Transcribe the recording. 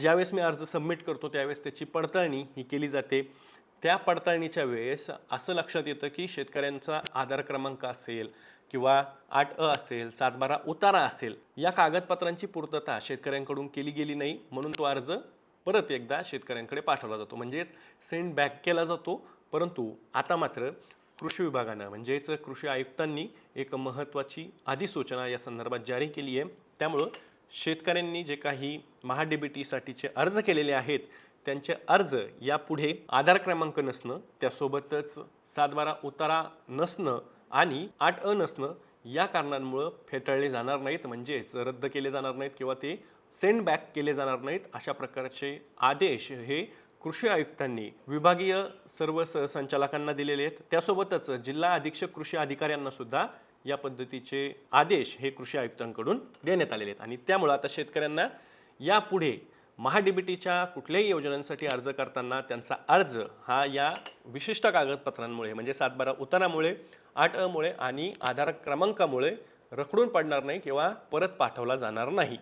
ज्यावेळेस मी अर्ज सबमिट करतो त्यावेळेस त्याची पडताळणी ही केली जाते. त्या पडताळणीच्या वेळेस असं लक्षात येतं की शेतकऱ्यांचा आधार क्रमांक असेल किंवा आठ अ असेल सातबारा उतारा असेल या कागदपत्रांची पूर्तता शेतकऱ्यांकडून केली गेली नाही म्हणून तो अर्ज परत एकदा शेतकऱ्यांकडे पाठवला जातो. म्हणजेच सेंड बॅक केला जातो. परंतु आता मात्र कृषी विभागानं म्हणजेच कृषी आयुक्तांनी एक महत्त्वाची अधिसूचना या संदर्भात जारी केली आहे. त्यामुळं शेतकऱ्यांनी जे काही महाडीबीटीसाठीचे अर्ज केलेले आहेत त्यांचे अर्ज यापुढे आधार क्रमांक नसणं त्यासोबतच सातबारा उतारा नसणं आणि आठ अ नसणं या कारणांमुळं फेटाळले जाणार नाहीत म्हणजेच रद्द केले जाणार नाहीत किंवा ते सेंड बॅक केले जाणार नाहीत अशा प्रकारचे आदेश हे कृषी आयुक्तांनी विभागीय सर्व संचालकांना दिलेले आहेत. त्यासोबतच जिल्हा अधीक्षक कृषी अधिकाऱ्यांना सुद्धा या पद्धतीचे आदेश हे कृषी आयुक्तांकडून देण्यात आलेले आहेत. आणि त्यामुळं आता शेतकऱ्यांना यापुढे महाडीबीटीच्या कुठल्याही योजनांसाठी अर्ज करताना त्यांचा अर्ज हा या विशिष्ट कागदपत्रांमुळे म्हणजे सातबारा उतारामुळे आठ अमुळे आणि आधार क्रमांकामुळे रखडून पडणार नाही किंवा परत पाठवला जाणार नाही.